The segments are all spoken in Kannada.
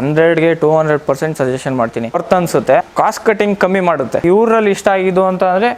ಹಂಡ್ರೆಡ್ಗೆ ಟೂ ಹಂಡ್ರೆಡ್ ಪರ್ಸೆಂಟ್ ಸಜೆಷನ್ ಮಾಡ್ತೀನಿ. ವರ್ತ್ ಅನ್ಸುತ್ತೆ? ಕಾಸ್ಟ್ ಕಟಿಂಗ್ ಕಮ್ಮಿ ಮಾಡುತ್ತೆ. ಇವರಲ್ಲಿ ಇಷ್ಟ ಆಗಿದ್ದು ಅಂತ ಅಂದ್ರೆ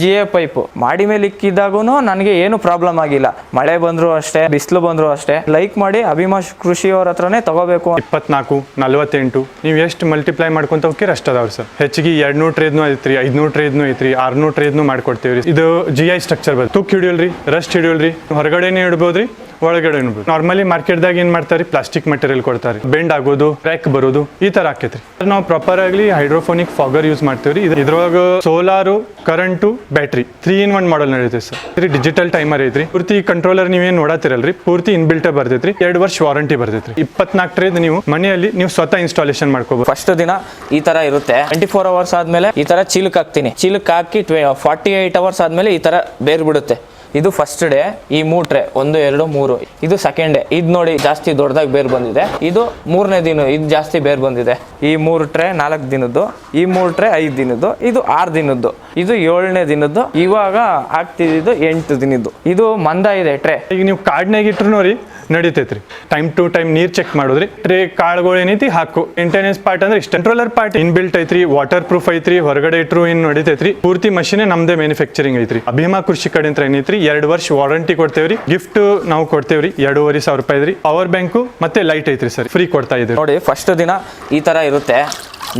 ಜಿ ಎ ಪೈಪು. ಮಾಡಿ ಮೇಲೆ ಇಕ್ಕಿದಾಗೂ ನನಗೆ ಏನು ಪ್ರಾಬ್ಲಮ್ ಆಗಿಲ್ಲ. ಮಳೆ ಬಂದ್ರು ಅಷ್ಟೇ, ಬಿಸಿಲು ಬಂದ್ರು ಅಷ್ಟೇ. ಲೈಕ್ ಮಾಡಿ ಅಭಿಮಾಷ್ ಕೃಷಿ ಅವ್ರ ಹತ್ರನೇ ತಗೋಬೇಕು ಇಪ್ಪತ್ನಾಲ್ಕು, ನಲ್ವತ್ತೆಂಟು, ನೀವು ಎಷ್ಟು ಮಲ್ಟಿಪ್ಲೈ ಮಾಡ್ಕೊಂತ ಹೋಗ್ತೀರಿ ಅಷ್ಟು ಅದಾವ್ರಿ ಸರ್. ಹೆಚ್ಚಿಗೆ ಎರಡ್ನೂರು ಟ್ರೇದ್ನು ಐತ್ರಿ, ಐದ್ನೂರು ಟ್ರೇದ್ನು ಐತ್ರಿ, ಆರ್ನೂರು ಟ್ರೇದ್ನು ಮಾಡ್ಕೊಡ್ತೀವಿ ರೀ. ಇದು ಜಿ ಐ ಸ್ಟ್ರಕ್ಚರ್ ಬರ್ತದೆ ತುಕ್ ಹಿಡಿಯಲ್ರಿ ರಸ್ಟ್ ಹಿಡಿಯಲ್ರಿ. ಹೊರಗಡೆನೇ ಇಡ್ಬೋದ್ರಿ ಒಳಗಡೆ ನಾರ್ಮಲಿ ಮಾರ್ಕೆಟ್ದಾಗ ಏನ್ ಮಾಡ್ತಾರೆ? ಪ್ಲಾಸ್ಟಿಕ್ ಮೆಟೀರಿಯಲ್ ಕೊಡ್ತಾರೆ. ಬೆಂಡ್ ಆಗೋದು ಕ್ರ್ಯಾಕ್ ಬರೋದು, ಈ ತರ ಆಕೈತ್ರಿ ನಾವು ಪ್ರಾಪರ್ ಆಗಲಿ ಹೈಡ್ರೋಫೋನಿಕ್ ಫಾಗರ್ ಯೂಸ್ ಮಾಡ್ತೀವ್ರಿ. ಇದು ಇದ್ರೊಳಗ solar current battery three in one model ನಡೀತೈತೆ sir. ಇದು ಡಿಜಿಟಲ್ ಟೈಮರ್ ಐತ್ರಿ. ಪೂರ್ತಿ ಕಂಟ್ರೋಲರ್ ನೀವೇನ್ ನೋಡತ್ತಿರಲ್ರಿ ಪೂರ್ತಿ ಇನ್ಬಿಲ್ಟ್ ಬರ್ತೈತ್ರಿ. ಎರಡು ವರ್ಷ ವಾರಂಟಿ ಬರ್ತೈತ್ರಿ. ಇಪ್ಪತ್ನಾಲ್ಕರಿಂದ ನೀವು ಮನೆಯಲ್ಲಿ ನೀವು ಸ್ವತಃ ಇನ್ಸ್ಟಾಲೇಷನ್ ಮಾಡ್ಕೋಬಹುದು ಫಸ್ಟ್ ದಿನ ಈ ತರ ಇರುತ್ತೆ. ಟ್ವೆಂಟಿ ಫೋರ್ ಅವರ್ಸ್ ಆದ್ಮೇಲೆ ಈ ತರ ಚೀಲಕ್ ಹಾಕ್ತೀನಿ. ಚೀಲಕ್ ಹಾಕಿ ಫಾರ್ಟಿ ಏಟ್ ಅವರ್ಸ್ ಆದ್ಮೇಲೆ ಈ ತರ ಬೇರ್ ಬಿಡುತ್ತೆ ಇದು ಫಸ್ಟ್ ಡೇ ಈ ಮೂರ್ ಟ್ರೇ ಒಂದು, ಎರಡು, ಮೂರು. ಇದು ಸೆಕೆಂಡ್ ಡೇ ಇದು ನೋಡಿ ಜಾಸ್ತಿ ದೊಡ್ಡದಾಗಿ ಬೇರ್ ಬಂದಿದೆ. ಇದು ಮೂರನೇ ದಿನ, ಇದು ಜಾಸ್ತಿ ಬೇರ್ ಬಂದಿದೆ. ಈ ಮೂರು ಟ್ರೇ ನಾಲ್ಕು ದಿನದ್ದು, ಈ ಮೂರು ಟ್ರೇ ಐದು ದಿನದ್ದು, ಇದು ಆರು ದಿನದ್ದು. ಇದು ಏಳನೇ ದಿನದ್ದು ಇವಾಗ ಆಗ್ತಿದ್ದು ಎಂಟು ದಿನದ್ದು. ಇದು ಮಂದ ಇದೆ ಟ್ರೇ. ಈಗ ನೀವು ಕಾರ್ಡ್ನಾಗ ಇಟ್ರು ರೀ ನಡೀತೈತ್ರಿ. ಟೈಮ್ ಟು ಟೈಮ್ ನೀರ್ ಚೆಕ್ ಮಾಡೋದ್ರಿ. ಟ್ರೇ ಕಾಳುಗಳು ಏನೈತಿ ಹಾಕು. ಮೇಂಟೆನೆನ್ಸ್ ಪಾರ್ಟ್ ಅಂದ್ರೆ ಕಂಟ್ರೋಲರ್ ಪಾರ್ಟ್ ಇನ್ ಬಿಲ್ಟ್ ಐತ್ರಿ ವಾಟರ್ ಪ್ರೂಫ್ ಐತ್ರಿ ಹೊರಗಡೆ ಇಟ್ರು ಇನ್ ನಡೀತೈತ್ರಿ. ಪೂರ್ತಿ ಮಷಿನ್ ನಮ್ದೇ ಮ್ಯಾನುಫ್ಯಾಕ್ಚರಿಂಗ್ ಐತ್ರಿ. ಅಭಿಮಾ ಕೃಷಿ ಕಡೆ ಅಂತ ಏನೈತ್ರಿ ಎರಡು ವರ್ಷ ವಾರಂಟಿ ಕೊಡ್ತೇವ್ರಿ. ಗಿಫ್ಟ್ ನಾವು ಕೊಡ್ತೇವ್ರಿ ಎರಡೂವರೆ ಸಾವಿರ ರೂಪಾಯಿ ರೀ ಪವರ್ ಬ್ಯಾಂಕು ಮತ್ತೆ ಲೈಟ್ ಐತ್ರಿ ಸರ್ ಫ್ರೀ ಕೊಡ್ತಾ ಇದ್ದೀವಿ. ನೋಡಿ ಫಸ್ಟ್ ದಿನ ಈ ತರ ಇರುತ್ತೆ.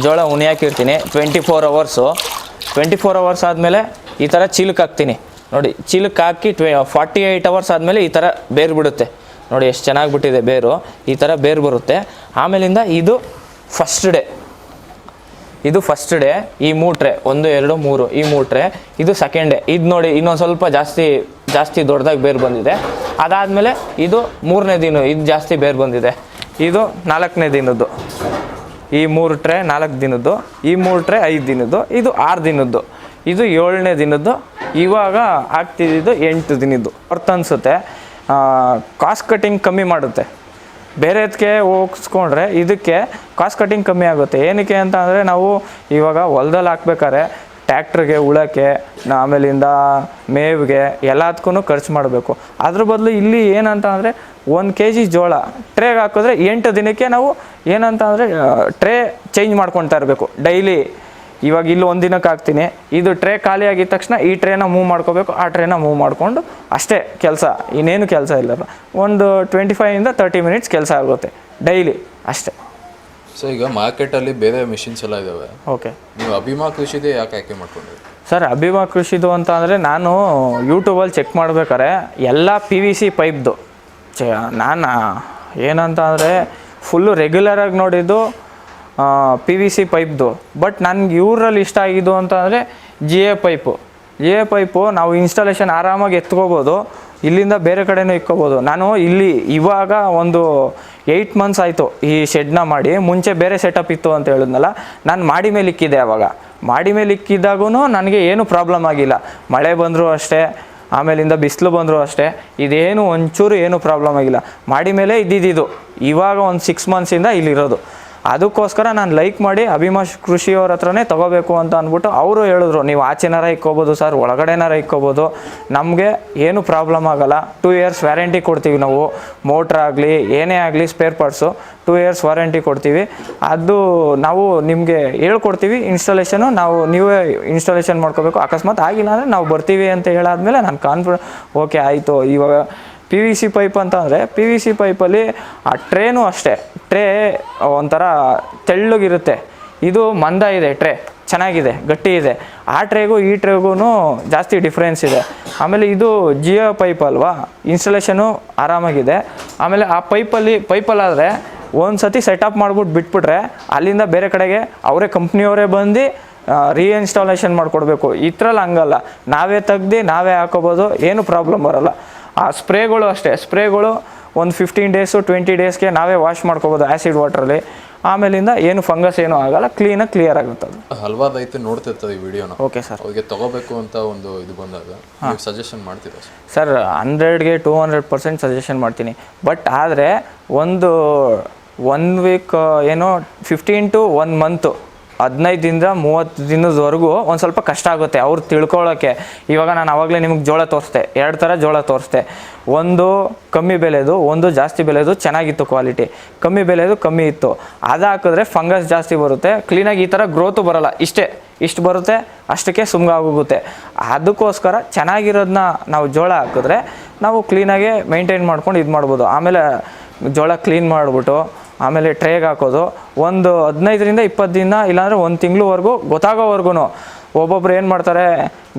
ಜೋಳ ಉಣಿಯಾಕಿರ್ತೀನಿ twenty four hours twenty four hours ಆದಮೇಲೆ ಈ ಥರ ಚೀಲಕ್ಕೆ ಹಾಕ್ತೀನಿ. ನೋಡಿ ಚೀಲಕ್ಕೆ ಹಾಕಿ ಟ್ವೆ ಫಾರ್ಟಿ ಏಯ್ಟ್ ಅವರ್ಸ್ ಆದಮೇಲೆ ಈ ಥರ ಬೇರು ಬಿಡುತ್ತೆ. ನೋಡಿ, ಎಷ್ಟು ಚೆನ್ನಾಗಿ ಬಿಟ್ಟಿದೆ ಬೇರು. ಈ ಥರ ಬೇರು ಬರುತ್ತೆ. ಆಮೇಲಿಂದ ಇದು ಫಸ್ಟ್ ಡೇ ಇದು ಫಸ್ಟ್ ಡೇ ಈ ಮೂಟ್ರೆ, ಒಂದು, ಎರಡು, ಮೂರು, ಈ ಮೂಟ್ರೆ, ಇದು ಸೆಕೆಂಡ್ ಡೇ ಇದು ನೋಡಿ, ಇನ್ನೊಂದು ಸ್ವಲ್ಪ ಜಾಸ್ತಿ ಜಾಸ್ತಿ ದೊಡ್ಡದಾಗಿ ಬೇರು ಬಂದಿದೆ. ಅದಾದಮೇಲೆ ಇದು ಮೂರನೇ ದಿನ, ಇದು ಜಾಸ್ತಿ ಬೇರು ಬಂದಿದೆ. ಇದು ನಾಲ್ಕನೇ ದಿನದ್ದು. ಈ ಮೂರು ಟ್ರೇ ನಾಲ್ಕು ದಿನದ್ದು, ಈ ಮೂರು ಟ್ರೇ ಐದು ದಿನದ್ದು, ಇದು ಆರು ದಿನದ್ದು, ಇದು ಏಳನೇ ದಿನದ್ದು, ಇವಾಗ ಆಗ್ತಿದ್ದು ಎಂಟು ದಿನದ್ದು. ಹೊರ್ತು ಅನಿಸುತ್ತೆ ಕಾಸ್ಟ್ ಕಟ್ಟಿಂಗ್ ಕಮ್ಮಿ ಮಾಡುತ್ತೆ. ಬೇರೆದಕ್ಕೆ ಹೋಗಿಸ್ಕೊಂಡ್ರೆ ಇದಕ್ಕೆ ಕಾಸ್ಟ್ ಕಟ್ಟಿಂಗ್ ಕಮ್ಮಿ ಆಗುತ್ತೆ. ಏನಕ್ಕೆ ಅಂತ ಅಂದರೆ ನಾವು ಇವಾಗ ಹೊಲ್ದಲ್ಲಿ ಹಾಕ್ಬೇಕಾದ್ರೆ ಟ್ಯಾಕ್ಟ್ರಿಗೆ ಉಳಕ್ಕೆ ಆಮೇಲಿಂದ ಮೇವಿಗೆ ಎಲ್ಲದಕ್ಕೂ ಖರ್ಚು ಮಾಡಬೇಕು. ಅದ್ರ ಬದಲು ಇಲ್ಲಿ ಏನಂತ ಅಂದರೆ ಒಂದು ಕೆ ಜಿ ಜೋಳ ಟ್ರೇಗೆ ಹಾಕಿದ್ರೆ ಎಂಟು ದಿನಕ್ಕೆ ನಾವು ಏನಂತ ಅಂದರೆ ಟ್ರೇ ಚೇಂಜ್ ಮಾಡ್ಕೊತಾ ಇರಬೇಕು. ಡೈಲಿ ಇವಾಗ ಇಲ್ಲಿ ಒಂದು ದಿನಕ್ಕೆ ಹಾಕ್ತೀನಿ. ಇದು ಟ್ರೇ ಖಾಲಿ ಆಗಿದ ತಕ್ಷಣ ಈ ಟ್ರೇನ ಮೂವ್ ಮಾಡ್ಕೋಬೇಕು. ಆ ಟ್ರೇನ ಮೂವ್ ಮಾಡಿಕೊಂಡು ಅಷ್ಟೇ ಕೆಲಸ. ಇನ್ನೇನು ಕೆಲಸ ಇಲ್ಲ ಒಂದು ಟ್ವೆಂಟಿ ಫೈವಿಂದ ತರ್ಟಿ ಮಿನಿಟ್ಸ್ ಕೆಲಸ ಆಗುತ್ತೆ. ಡೈಲಿ ಅಷ್ಟೇ. ಸೊ ಈಗ ಮಾರ್ಕೆಟಲ್ಲಿ ಬೇರೆ ಮಿಷಿನ್ಸ್ ಎಲ್ಲ ಇದಾವೆ. ಓಕೆ ನೀವು ಅಭಿಮಾ ಕೃಷಿದೇ ಯಾಕೆ ಆಯ್ಕೆ ಮಾಡ್ಕೊಂಡ್ರಿ ಸರ್ ಅಭಿಮಾ ಕೃಷಿದು ಅಂತ ಅಂದರೆ ನಾನು ಯೂಟ್ಯೂಬಲ್ಲಿ ಚೆಕ್ ಮಾಡ್ಬೇಕಾರೆ ಎಲ್ಲ ಪಿ ವಿ ಸಿ ಪೈಪ್ದು ಚೆ ನಾನು ಏನಂತ ಅಂದರೆ ಫುಲ್ಲು ರೆಗ್ಯುಲರಾಗಿ ನೋಡಿದ್ದು ಪಿ ವಿ ಸಿ ಪೈಪ್ದು ಬಟ್ ನನಗೆ ಇವರಲ್ಲಿ ಇಷ್ಟ ಆಗಿದ್ದು ಅಂತ ಅಂದರೆ G A pipe G A pipe ನಾವು ಇನ್ಸ್ಟಾಲೇಷನ್ ಆರಾಮಾಗಿ ಎತ್ಕೋಬೋದು. ಇಲ್ಲಿಂದ ಬೇರೆ ಕಡೆನೂ ಇಕ್ಕೋಬೋದು. ನಾನು ಇಲ್ಲಿ ಇವಾಗ ಒಂದು ಏಯ್ಟ್ ಮಂತ್ಸ್ ಆಯಿತು ಈ ಶೆಡ್ನ ಮಾಡಿ. ಮುಂಚೆ ಬೇರೆ ಸೆಟಪ್ ಇತ್ತು ಅಂತ ಹೇಳಿದ್ನಲ್ಲ, ನಾನು ಮಾಡಿ ಮೇಲೆ ಇಕ್ಕಿದ್ದೆ ಅವಾಗ. ಮಾಡಿ ಮೇಲೆ ಇಕ್ಕಿದ್ದಾಗೂ ನನಗೆ ಏನು ಪ್ರಾಬ್ಲಮ್ ಆಗಿಲ್ಲ. ಮಳೆ ಬಂದರೂ ಅಷ್ಟೇ, ಆಮೇಲಿಂದ ಬಿಸಿಲು ಬಂದರೂ ಅಷ್ಟೇ, ಇದೇನು ಒಂಚೂರು ಏನು ಪ್ರಾಬ್ಲಮ್ ಆಗಿಲ್ಲ. ಮಾಡಿ ಮೇಲೆ ಇದ್ದಿದ್ದು ಇವಾಗ ಒಂದು ಸಿಕ್ಸ್ ಮಂತ್ಸಿಂದ ಇಲ್ಲಿರೋದು. ಅದಕ್ಕೋಸ್ಕರ ನಾನು ಲೈಕ್ ಮಾಡಿ ಅಭಿಮಾಷ್ ಕೃಷಿಯವ್ರ ಹತ್ರನೇ ತಗೋಬೇಕು ಅಂತ ಅಂದ್ಬಿಟ್ಟು ಅವರು ಹೇಳಿದ್ರು, ನೀವು ಆಚೆನಾರ ಇಕ್ಕೋಬೋದು ಸರ್ ಒಳಗಡೆನಾರ ಇಕ್ಕೋಬೋದು. ನಮಗೆ ಏನು ಪ್ರಾಬ್ಲಮ್ ಆಗಲ್ಲ. ಟೂ ಇಯರ್ಸ್ ವ್ಯಾರಂಟಿ ಕೊಡ್ತೀವಿ ನಾವು. ಮೋಟ್ರ್ ಆಗಲಿ, ಏನೇ ಆಗಲಿ spare parts two years warranty ಕೊಡ್ತೀವಿ. ಅದು ನಾವು ನಿಮಗೆ ಹೇಳ್ಕೊಡ್ತೀವಿ. ಇನ್ಸ್ಟಾಲೇಷನು ನಾವು ನೀವೇ ಇನ್ಸ್ಟಾಲೇಷನ್ ಮಾಡ್ಕೋಬೇಕು. ಅಕಸ್ಮಾತ್ ಆಗಿಲ್ಲ ಅಂದರೆ ನಾವು ಬರ್ತೀವಿ ಅಂತ ಹೇಳಾದ್ಮೇಲೆ ನಾನು ಕಾನ್ಫಿಡೆ ಓಕೆ ಆಯಿತು. ಇವಾಗ ಪಿ ವಿ ಸಿ ಪೈಪ್ ಅಂತಂದರೆ ಪಿ ವಿ ಸಿ ಪೈಪಲ್ಲಿ ಆ ಟ್ರೇನು ಅಷ್ಟೇ. ಟ್ರೇ ಒಂಥರ ತೆಳ್ಳಗಿರುತ್ತೆ. ಇದು ಮಂದ ಇದೆ, ಟ್ರೇ. ಚೆನ್ನಾಗಿದೆ, ಗಟ್ಟಿ ಇದೆ. ಆ ಟ್ರೇಗೂ ಈ ಟ್ರೇಗೂ ಜಾಸ್ತಿ ಡಿಫ್ರೆನ್ಸ್ ಇದೆ. ಆಮೇಲೆ ಇದು ಜಿಯೋ ಪೈಪ್ ಅಲ್ವಾ? ಇನ್ಸ್ಟಲೇಷನು ಆರಾಮಾಗಿದೆ. ಆಮೇಲೆ ಆ ಪೈಪಲ್ಲಿ ಪೈಪಲ್ಲಾದರೆ ಒಂದು ಸತಿ ಸೆಟಪ್ ಮಾಡ್ಬಿಟ್ಟು ಬಿಟ್ಬಿಟ್ರೆ ಅಲ್ಲಿಂದ ಬೇರೆ ಕಡೆಗೆ ಅವರೇ ಕಂಪ್ನಿಯವರೇ ಬಂದು ರೀಇನ್ಸ್ಟಾಲೇಷನ್ ಮಾಡಿಕೊಡ್ಬೇಕು. ಇದ್ರಲ್ಲಿ ಹಂಗಲ್ಲ. ನಾವೇ ತೆಗ್ದು, ನಾವೇ ಹಾಕೋಬೋದು, ಏನು ಪ್ರಾಬ್ಲಮ್ ಬರೋಲ್ಲ. ಆ ಸ್ಪ್ರೇಗಳು ಅಷ್ಟೇ. ಸ್ಪ್ರೇಗಳು ಒಂದು ಫಿಫ್ಟೀನ್ ಡೇಸು ಟ್ವೆಂಟಿ ಡೇಸ್ಗೆ ನಾವೇ ವಾಶ್ ಮಾಡ್ಕೋಬೋದು ಆ್ಯಸಿಡ್ ವಾಟ್ರಲ್ಲಿ ಆಮೇಲಿಂದ ಏನು ಫಂಗಸ್ ಏನೂ ಆಗಲ್ಲ ಕ್ಲೀನಾಗಿ ಕ್ಲಿಯರ್ ಆಗುತ್ತೆ ಅದು. ಹಲವಾರು ರೈತರು ನೋಡ್ತಿರ್ತದೆ ಈ ವಿಡಿಯೋನ ಓಕೆ ಸರ್. ಅವ್ರಿಗೆ ತಗೋಬೇಕು ಅಂತ ಒಂದು ಇದು ಬಂದಾಗ ನೀವು ಸಜೆಷನ್ ಮಾಡ್ತೀರಾ ಸರ್? ಹಂಡ್ರೆಡ್ಗೆ ಟೂ ಹಂಡ್ರೆಡ್ ಪರ್ಸೆಂಟ್ ಸಜೆಷನ್ ಮಾಡ್ತೀನಿ. ಬಟ್ ಆದರೆ ಒಂದು ಒನ್ ವೀಕ್ ಏನೋ ಫಿಫ್ಟೀನ್ ಟು ಒನ್ ಮಂತು ಹದಿನೈದಿಂದ ಮೂವತ್ತು ದಿನದವರೆಗೂ ಒಂದು ಸ್ವಲ್ಪ ಕಷ್ಟ ಆಗುತ್ತೆ. ಅವ್ರು ತಿಳ್ಕೊಳ್ಳೋಕ್ಕೆ ಇವಾಗ ನಾನು ಆವಾಗಲೇ ನಿಮಗೆ ಜೋಳ ತೋರಿಸ್ದೆ. ಎರಡು ಥರ ಜೋಳ ತೋರಿಸ್ದೆ. ಒಂದು ಕಮ್ಮಿ ಬೆಲೆದು, ಒಂದು ಜಾಸ್ತಿ ಬೆಲೆದು ಚೆನ್ನಾಗಿತ್ತು ಕ್ವಾಲಿಟಿ ಕಮ್ಮಿ ಬೆಲೆದು ಕಮ್ಮಿ ಇತ್ತು. ಅದು ಹಾಕಿದ್ರೆ ಫಂಗಸ್ ಜಾಸ್ತಿ ಬರುತ್ತೆ. ಕ್ಲೀನಾಗಿ ಈ ಥರ ಗ್ರೋತು ಬರಲ್ಲ. ಇಷ್ಟೇ. ಇಷ್ಟು ಬರುತ್ತೆ, ಅಷ್ಟಕ್ಕೆ ಸುಮ್ಗಾಗೋಗುತ್ತೆ ಅದಕ್ಕೋಸ್ಕರ ಚೆನ್ನಾಗಿರೋದನ್ನ ನಾವು ಜೋಳ ಹಾಕಿದ್ರೆ ನಾವು ಕ್ಲೀನಾಗೆ ಮೇಂಟೈನ್ ಮಾಡ್ಕೊಂಡು ಇದು ಮಾಡ್ಬೋದು. ಆಮೇಲೆ ಜೋಳ ಕ್ಲೀನ್ ಮಾಡಿಬಿಟ್ಟು ಆಮೇಲೆ ಟ್ರೇಗೆ ಹಾಕೋದು. ಒಂದು ಹದಿನೈದರಿಂದ ಇಪ್ಪತ್ತು ದಿನ ಇಲ್ಲಾಂದರೆ ಒಂದು ತಿಂಗಳವರೆಗೂ ಗೊತ್ತಾಗೋವರೆಗೂ ಒಬ್ಬೊಬ್ರು ಏನು ಮಾಡ್ತಾರೆ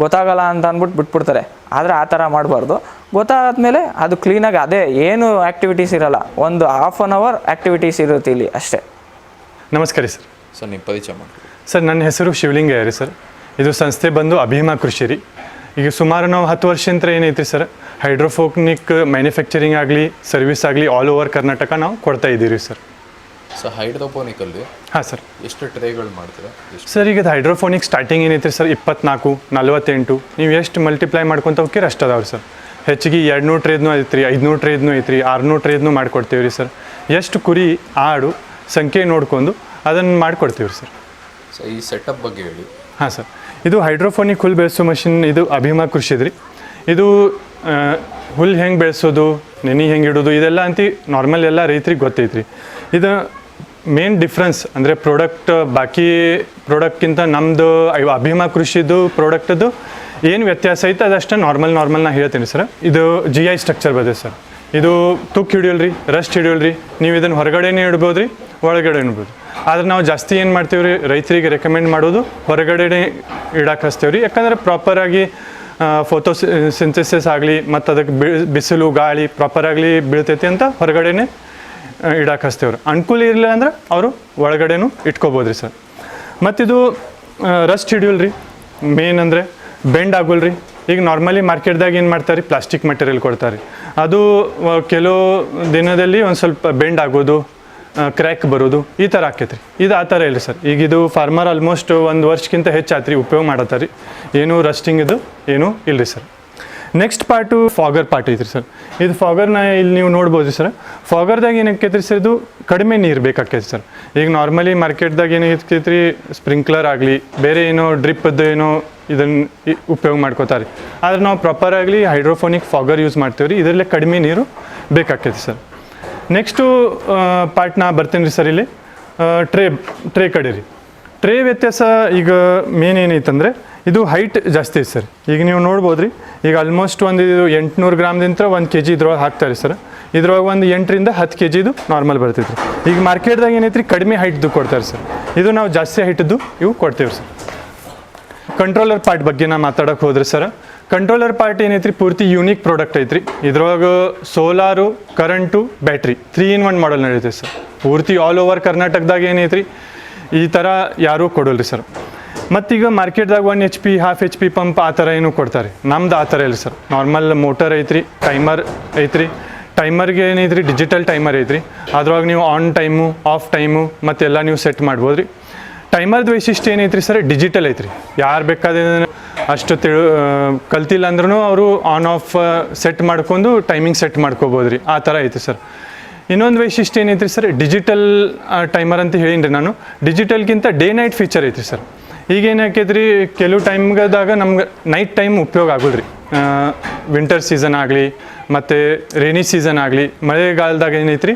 ಗೊತ್ತಾಗಲ್ಲ ಅಂತ ಅಂದ್ಬಿಟ್ಟು ಬಿಟ್ಬಿಡ್ತಾರೆ. ಆದರೆ ಆ ಥರ ಮಾಡಬಾರ್ದು. ಗೊತ್ತಾದ್ಮೇಲೆ ಅದು ಕ್ಲೀನಾಗಿ ಅದೇ ಏನು ಆ್ಯಕ್ಟಿವಿಟೀಸ್ ಇರಲ್ಲ. ಒಂದು ಹಾಫ್ ಆನ್ ಅವರ್ ಆ್ಯಕ್ಟಿವಿಟೀಸ್ ಇರುತ್ತೆ ಇಲ್ಲಿ ಅಷ್ಟೇ. ನಮಸ್ಕಾರ ರೀ ಸರ್. ಸರ್ ನಿಮ್ಮ ಪರಿಚಯ ಮಾಡಿ ಸರ್ ನನ್ನ ಹೆಸರು ಶಿವಲಿಂಗಯ್ಯ ರೀ ಸರ್. ಇದು ಸಂಸ್ಥೆ ಬಂದು ಅಭಿಮಾ ಕೃಷಿ ರೀ. ಈಗ ಸುಮಾರು ನಾವು ಹತ್ತು ವರ್ಷದಿಂದ ಏನೈತಿ ಸರ್? ಹೈಡ್ರೋಫೋಕ್ನಿಕ್ ಮ್ಯಾನುಫ್ಯಾಕ್ಚರಿಂಗ್ ಆಗಲಿ ಸರ್ವಿಸ್ ಆಗಲಿ ಆಲ್ ಓವರ್ ಕರ್ನಾಟಕ ನಾವು ಕೊಡ್ತಾ ಇದ್ದೀವಿ ಸರ್. ಸೊ ಹೈಡ್ರೋಪೋನಿಕಲ್ಲಿ ಹಾಂ ಸರ್. ಎಷ್ಟು ಟ್ರೇಗಳು ಮಾಡ್ತೀರಾ? ಸರ್ ಈಗ ಹೈಡ್ರೋಫೋನಿಕ್ ಸ್ಟಾರ್ಟಿಂಗ್ ಏನೈತಿ ಸರ್? ಇಪ್ಪತ್ನಾಲ್ಕು ನಲ್ವತ್ತೆಂಟು ನೀವು ಎಷ್ಟು ಮಲ್ಟಿಪ್ಲೈ ಮಾಡ್ಕೊತ ಹೋಗ್ತೀರಿ ಅಷ್ಟು ಅದಾವ್ರಿ ಸರ್. ಹೆಚ್ಚಿಗೆ ಎರಡು ನೂರು ಟ್ರೇದ್ನು ಐತ್ರಿ ಐದುನೂರು ಐತಿ ಐತ್ರಿ ಆರುನೂರು ಟ್ರೇದ್ನೂ ಮಾಡ್ಕೊಡ್ತೀವಿ ರೀ ಸರ್. ಎಷ್ಟು ಕುರಿ ಆಡು ಸಂಖ್ಯೆ ನೋಡ್ಕೊಂಡು ಅದನ್ನು ಮಾಡಿಕೊಡ್ತೀವಿ ಸರ್. ಸೊ ಈ ಸೆಟಪ್ ಬಗ್ಗೆ ಹೇಳಿ. ಹಾಂ ಸರ್. ಇದು ಹೈಡ್ರೋಫೋನಿಕ್ ಹುಲ್ ಬೆಳೆಸೋ ಮಷಿನ್, ಇದು ಅಭಿಮಾ ಕೃಷಿದ್ರಿ ಇದು ಹುಲ್ ಹೆಂಗೆ ಬೆಳೆಸೋದು ನೆನೆ ಹೆಂಗೆ ಇಡೋದು, ಇದೆಲ್ಲ ಅಂತ ನಾರ್ಮಲ್ ಎಲ್ಲ ರೈತರಿಗೆ ಗೊತ್ತೈತ್ರಿ. ಇದು ಮೇನ್ ಡಿಫ್ರೆನ್ಸ್ ಅಂದರೆ ಪ್ರಾಡಕ್ಟ್ ಬಾಕಿ ಪ್ರಾಡಕ್ಟ್ಗಿಂತ ನಮ್ಮದು ಅಭಿಮಾ ಕೃಷಿದು ಪ್ರಾಡಕ್ಟದು ಏನು ವ್ಯತ್ಯಾಸ ಐತೆ ಅದಷ್ಟೇ ನಾರ್ಮಲ್ ನಾರ್ಮಲ್ ನಾ ಹೇಳ್ತೀನಿ ಸರ್. ಇದು ಜಿ ಐ ಸ್ಟ್ರಕ್ಚರ್ ಬದೆ ಸರ್. ಇದು ತುಕ್ ಹಿಡಿಯಲ್ರಿ ರಸ್ಟ್ ಹಿಡಿಯೋಲ್ರಿ, ನೀವು ಇದನ್ನು ಹೊರಗಡೆನೇ ಇಡ್ಬೋದು ರೀ ಒಳಗಡೆ ಇಡ್ಬೋದು ಆದ್ರೆ ನಾವು ಜಾಸ್ತಿ ಏನು ಮಾಡ್ತೀವಿ ರೀ, ರೈತರಿಗೆ ರೆಕಮೆಂಡ್ ಮಾಡೋದು ಹೊರಗಡೆನೇ ಇಡಕ್ಕೆ ಹಚ್ತೇವೆ ರೀ ಯಾಕಂದ್ರೆ ಪ್ರಾಪರಾಗಿ ಫೋಟೋ ಸಿಂಥೆಸಿಸ್ ಆಗಲಿ ಮತ್ತು ಅದಕ್ಕೆ ಬಿಸಿಲು, ಗಾಳಿ ಪ್ರಾಪರಾಗಲಿ ಬೀಳ್ತೈತಿ ಅಂತ ಹೊರಗಡೆನೆ ಇಡಕ್ಕೆ ಹಚ್ತೇವೆ ರೀ ಅನುಕೂಲ ಇರಲಿಲ್ಲ ಅಂದ್ರೆ ಅವರು ಒಳಗಡೆನೂ ಇಟ್ಕೋಬೋದು ರೀ ಸರ್ ಮತ್ತಿದು ರಸ್ಟ್ ಹಿಡಿಯಲ್ ರೀ. ಮೇನ್ ಅಂದರೆ ಬೆಂಡ್ ಆಗೋಲ್ ರೀ ಈಗ ನಾರ್ಮಲಿ ಮಾರ್ಕೆಟ್ದಾಗ ಏನು ಮಾಡ್ತಾರೆ ಪ್ಲಾಸ್ಟಿಕ್ ಮಟೀರಿಯಲ್ ಕೊಡ್ತಾರೆ ಅದು ಕೆಲವು ದಿನದಲ್ಲಿ ಒಂದು ಸ್ವಲ್ಪ ಬೆಂಡ್ ಆಗೋದು ಕ್ರ್ಯಾಕ್ ಬರೋದು, ಈ ಥರ ಆಕೈತ್ರಿ. ಇದು ಆ ಥರ ಇಲ್ಲ ಸರ್. ಈಗ ಇದು ಫಾರ್ಮರ್ ಆಲ್ಮೋಸ್ಟ್ ಒಂದು ವರ್ಷಕ್ಕಿಂತ ಹೆಚ್ಚು ಆತ್ರಿ ಉಪಯೋಗ ಮಾಡತ್ತಾರೆ ಏನು ರಸ್ಟಿಂಗ್ ಇದು ಏನೂ ಇಲ್ಲರಿ sir. Next part fogger part ಐತ್ರಿ ಸರ್. ಇದು ಫಾಗರ್ನ ಇಲ್ಲಿ ನೀವು ನೋಡ್ಬೋದು ಸರ್. ಫಾಗರ್ದಾಗ ಏನಕ್ಕೈತ್ರಿ ಸರ್ ಇದು? ಕಡಿಮೆ ನೀರು ಬೇಕಾಕೈತಿ ಸರ್. ಈಗ ನಾರ್ಮಲಿ ಮಾರ್ಕೆಟ್ದಾಗ ಏನಾಗೈತ್ರಿ ಸ್ಪ್ರಿಂಕ್ಲರ್ ಆಗಲಿ, ಬೇರೆ ಏನೋ ಡ್ರಿಪ್ಪದ್ದು ಏನೋ ಇದನ್ನು ಉಪಯೋಗ ಮಾಡ್ಕೋತಾರೆ ಆದ್ರೆ ನಾವು ಪ್ರಾಪರ್ ಆಗಲಿ ಹೈಡ್ರೋಫೋನಿಕ್ ಫಾಗರ್ ಯೂಸ್ ಮಾಡ್ತೀವಿ ರೀ ಇದರಲ್ಲೇ ಕಡಿಮೆ ನೀರು ಬೇಕಾಕೈತಿ ಸರ್. ನೆಕ್ಸ್ಟು ಪಾರ್ಟ್ ನಾ ಬರ್ತೀನಿ ರೀ ಸರ್ ಇಲ್ಲಿ. ಟ್ರೇ ಟ್ರೇ ಕಡೆ ರೀ. ಟ್ರೇ ವ್ಯತ್ಯಾಸ ಈಗ ಮೇನ್ ಏನೈತಂದರೆ, ಇದು ಹೈಟ್ ಜಾಸ್ತಿ ಐತೆ ಸರ್. ಈಗ ನೀವು ನೋಡ್ಬೋದು ರೀ, ಈಗ ಆಲ್ಮೋಸ್ಟ್ ಒಂದು ಇದು ಎಂಟುನೂರು ಗ್ರಾಮ್ದಿಂತ ಒಂದು ಕೆ ಜಿ ಇದ್ರೊಳಗೆ ಹಾಕ್ತಾರೆ ಸರ್. ಇದ್ರೊಳಗೆ ಒಂದು ಎಂಟರಿಂದ ಹತ್ತು ಕೆ ಜಿದು ನಾರ್ಮಲ್ ಬರ್ತೈತೆ ರೀ ಈಗ ಮಾರ್ಕೆಟ್ದಾಗ ಏನೈತೆ ರೀ ಕಡಿಮೆ ಹೈಟ್ದು ಕೊಡ್ತಾರೆ ಸರ್. ಇದು ನಾವು ಜಾಸ್ತಿ ಹೈಟದ್ದು ಇವು ಕೊಡ್ತೀವಿ ಸರ್. ಕಂಟ್ರೋಲರ್ ಪಾರ್ಟ್ ಬಗ್ಗೆ ನಾ ಮಾತಾಡೋಕೆ ಹೋದ್ರೆ ಸರ್. Controller part ಏನೈತ್ರಿ? ಪೂರ್ತಿ ಯೂನಿಕ್ ಪ್ರಾಡಕ್ಟ್ ಐತ್ರಿ. ಇದ್ರೊಳಗೆ solar, current, battery three in one model ನಡೀತೈತೆ sir. ಪೂರ್ತಿ ಆಲ್ ಓವರ್ ಕರ್ನಾಟಕದಾಗ ಏನೈತ್ರಿ? ಈ ಥರ ಯಾರೂ ಕೊಡೋಲ್ರಿ ಸರ್. ಮತ್ತೀಗ ಮಾರ್ಕೆಟ್ದಾಗ one H P half H P pump ಆ ಥರ ಏನೂ ಕೊಡ್ತಾರೆ. ನಮ್ದು ಆ ಥರ ಇಲ್ಲ ಸರ್. ನಾರ್ಮಲ್ ಮೋಟರ್ ಐತ್ರಿ ಟೈಮರ್ ಐತ್ರಿ. ಟೈಮರ್ಗೆ ಏನೈತ್ರಿ? ಡಿಜಿಟಲ್ ಟೈಮರ್ ಐತ್ರಿ. ಅದ್ರೊಳಗೆ ನೀವು ಆನ್ ಟೈಮು ಆಫ್ ಟೈಮು ಮತ್ತೆಲ್ಲ ನೀವು ಸೆಟ್ ಮಾಡ್ಬೋದು ರೀ ಟೈಮರ್ದು ವೈಶಿಷ್ಟ್ಯ ಏನೈತ್ರಿ ಸರ್? ಡಿಜಿಟಲ್ ಐತ್ರಿ. ಯಾರು ಬೇಕಾದ್ರೆ ಅಷ್ಟು ತಿಳು ಕಲ್ತಿಲ್ಲ ಅಂದ್ರೂ ಅವರು ಆನ್ ಆಫ್ ಸೆಟ್ ಮಾಡ್ಕೊಂಡು ಟೈಮಿಂಗ್ ಸೆಟ್ ಮಾಡ್ಕೋಬೋದು ರೀ ಆ ಥರ ಐತೆ ಸರ್. ಇನ್ನೊಂದು ವೈಶಿಷ್ಟ್ಯ ಏನೈತ್ರಿ ಸರ್? ಡಿಜಿಟಲ್ ಟೈಮರ್ ಅಂತ ಹೇಳಿನ್ರಿ ನಾನು. ಡಿಜಿಟಲ್ಗಿಂತ ಡೇ ನೈಟ್ ಫೀಚರ್ ಐತ್ರಿ ಸರ್. ಈಗ ಹಾಕೈತ್ರಿ? ಕೆಲವು ಟೈಮ್ಗದಾಗ ನಮ್ಗೆ ನೈಟ್ ಟೈಮ್ ಉಪಯೋಗ ಆಗೋಲ್ರಿ. ವಿಂಟರ್ ಸೀಸನ್ ಆಗಲಿ, ಮತ್ತು ರೇನಿ ಸೀಸನ್ ಆಗಲಿ, ಮಳೆಗಾಲದಾಗ ಏನೈತ್ರಿ?